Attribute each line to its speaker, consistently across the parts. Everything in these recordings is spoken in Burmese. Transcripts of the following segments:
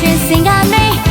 Speaker 1: 全新完美。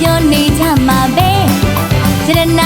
Speaker 1: ပြောနေကြမှာပဲရတနာ